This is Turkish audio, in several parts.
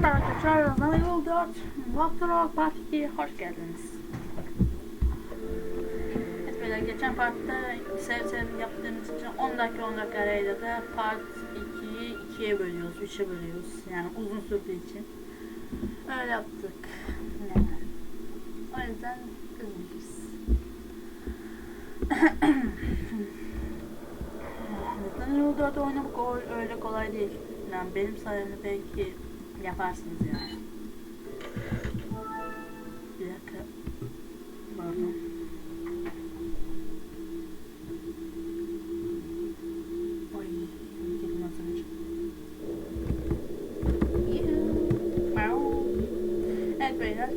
Merhaba arkadaşlar, Nana Yol 4 Vaktor Part 2 hoş geldiniz. Evet beyler geçen partta sev sev yaptığımız için 10 dakika 10 dakika arayla da part 2'yi 2'ye bölüyoruz, 3'e bölüyoruz. Yani uzun sürdüğü için. Öyle yaptık. Yani. O yüzden kızmışız. Nana Yol 4 oynamak öyle kolay değil. Yani benim sayemde belki yaparsınız yani. Bir dakika. Pardon. Ay, girdim az önce. Evet.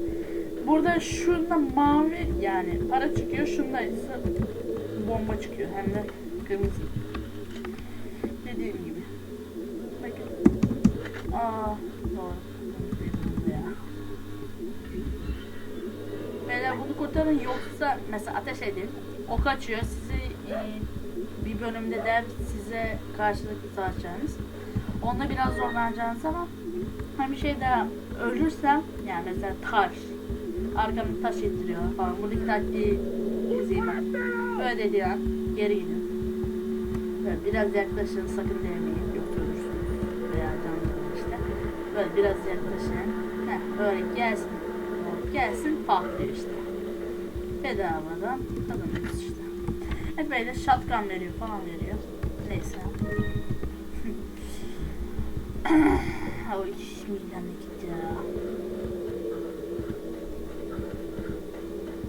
Burada şurada mavi yani para çıkıyor. Şunda ise bomba çıkıyor. Hem de kırmızı. Dediğim gibi. Aa, bunu kurtarın yoksa mesela ateş edin. O kaçıyor. Sizi e, bir bölümde de size karşılıklı savaşacağınız. Onda biraz zorlanacağınız ama ha bir şey daha ölürsem yani mesela taş arkamda taş ittiriyor falan. Buradaki taktiği izleyin ben. Böyle dediği an geri gidin. Böyle biraz yaklaşın sakın değmeyin Böyle biraz yaklaşın. Heh, böyle gelsin. Gelsin patlıyor işte. Bedavadan kazanıyoruz işte. Hep böyle shotgun veriyor falan veriyor. Neyse. Oy midem de gitti ya.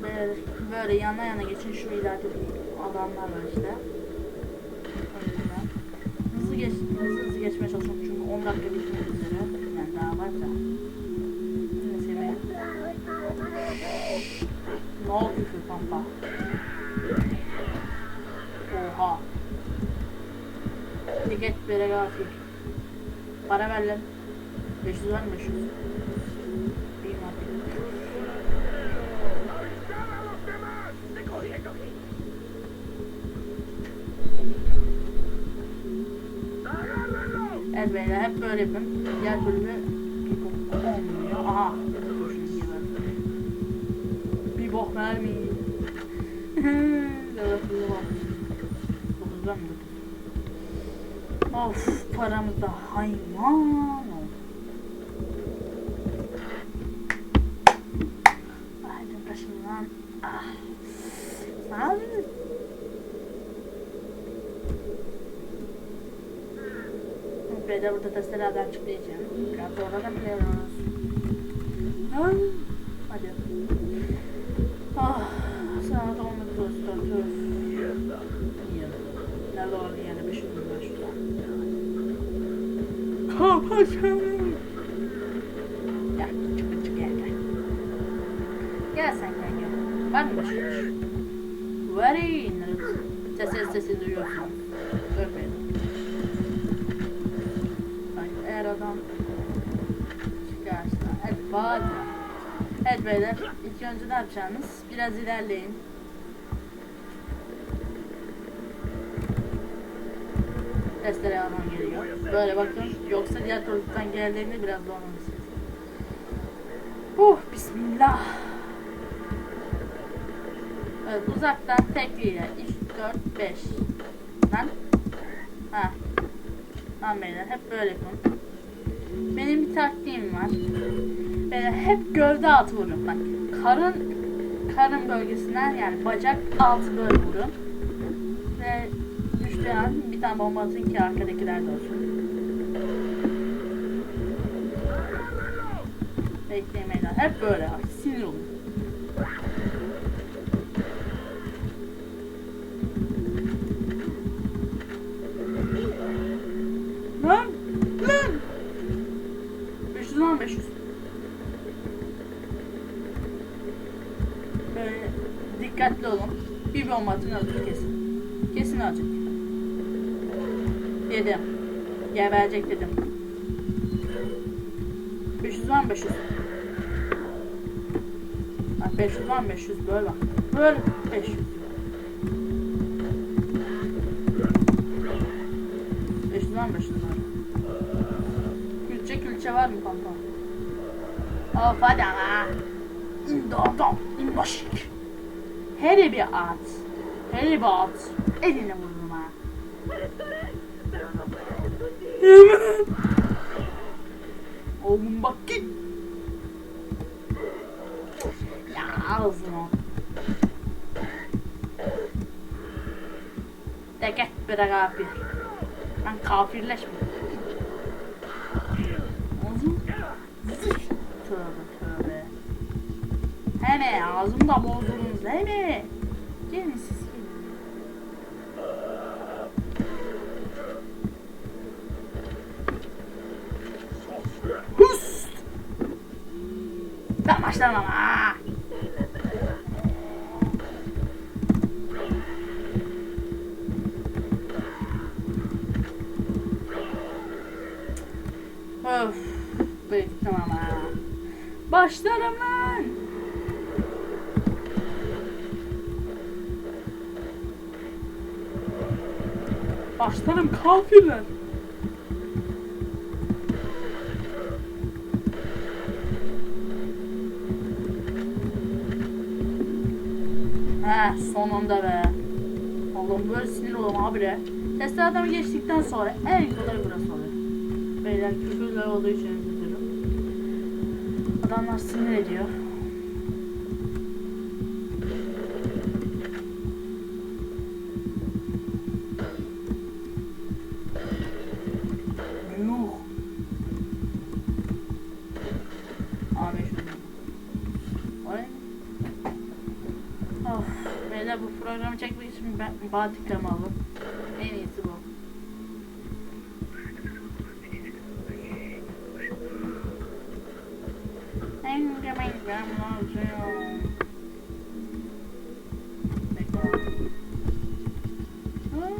Böyle, böyle yana yana geçin şu ileride bir adamlar var işte. Hızlı geç, hızlı hızlı geçmeye çalışıyorum çünkü 10 dakika bitmek Yani daha var da. Be. Ne yapıyorsun pampa? Oha. Ticket bere gafil. Para ver lan. 500 var mı 500? Evet beyler hep böyle yapın. Diğer bölümü olmuyor. Aha. Kurşun gibi. Bir bok vermeyin. bir bok. Dokuzdan mı? Of paramız da hayvan oldu. Hadi başımdan. Ah. Sağ olun. Beyler burada testelerden çıkmayacağım. Biraz sonra da biliyoruz. Ha? Hadi. Ah, saat 19 Ağustos. Nerede oldu yani 5 gün başlıyor. Kapatın. Ya çık çık gel gel. Gel sen gel gel. Var mı başka iş? Very nice. Sesi sesi duyuyorsun. Görmedim. Bak eğer adam çıkarsa. Evet hadi. Evet beyler. İlk önce ne yapacaksınız? Biraz ilerleyin. Testere alman geliyor. Böyle bakın. Yoksa diğer taraftan geldiğinde biraz zorlanırsınız. Uh bismillah. Evet uzaktan tekliyle 3, 4, 5. Lan. Ha. Tamam beyler hep böyle yapın. Benim bir taktiğim var. Böyle hep gövde altı vurun. Bak karın karın bölgesinden yani bacak altı böyle vurun. Ve düştüğü an bir tane bomba atın ki arkadakiler de olsun. Bekleyin beyler. Hep böyle. Sinir olun. Dikkatli olun. Bir bomba atın öldür kesin. Kesin ölecek. Dedim. Geberecek dedim. 500 var mı 500? Bak 500 var mı 500 böyle bak. Böyle 500. 500 var mı 500 var? Külçe külçe var var mı kanka? Of hadi ama. İndadan, indaşik. Hele bir at. Hele bir at. Eline vururum ha. Hemen. Oğlum bak git. Ya ağzına. De git bir de kafir. Ben kafirleşme. Hele ağzımda bozdunuz değil mi? Gelin siz gelin. Hust! Ben başlamam ha. Öf, bıktım ama. Başlarım lan. Başlarım kafirler. He sonunda be. Allah'ım böyle sinir oldum habire. Testlerden geçtikten sonra en kolay burası oluyor. Beyler küfürler olduğu için dilerim. Adamlar sinir ediyor. Yuh. Abi şunu. Vay. Of. Beyler bu programı çekmek için ben Batik'le aldım. En iyisi bu. En güzel. Bekle. Hı?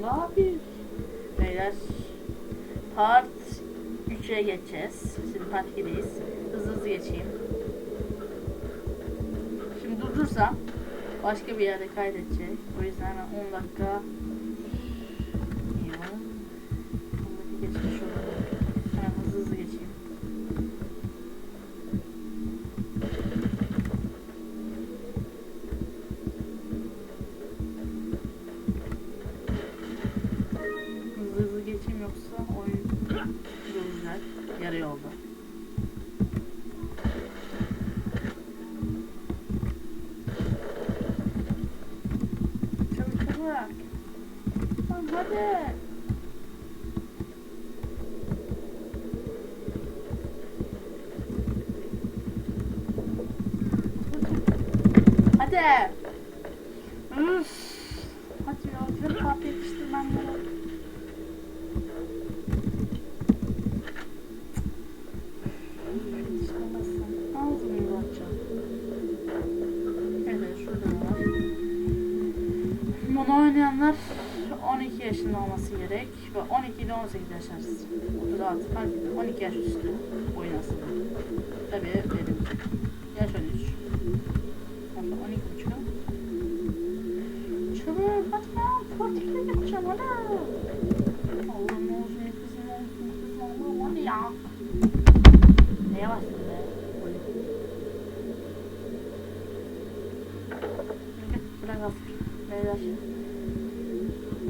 Ne yapıyorsun? Beyler part 3'e geçeceğiz. Şimdi part 2'deyiz. Hızlı hızlı geçeyim. Durdursam başka bir yerde kaydedecek. O yüzden hemen 10 dakika İyi var. 10 dakika geçmiş olur. Hemen hızlı hızlı geçeyim. Hızlı hızlı geçeyim yoksa oyun duracak. Yarı yolda. Çabuk çabuk. Lan hadi. Hadi. Üf. Hadi ya. Şöyle kahve da var. Bunu oynayanlar 12 yaşında olması gerek ve 12 ile 18 yaş arası. 36 fark etmiyor. 12 yaş üstü oynasın. Tabii benim yapacağım hadi. Allah'ım ne olsun ne kızım olsun kızım Allah'ım hadi ya. Neye bastın be? Bırak hafif. Beyler.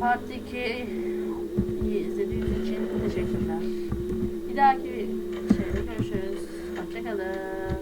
Part 2'yi izlediğiniz için teşekkürler. Bir dahaki şeyde görüşürüz. Hoşçakalın.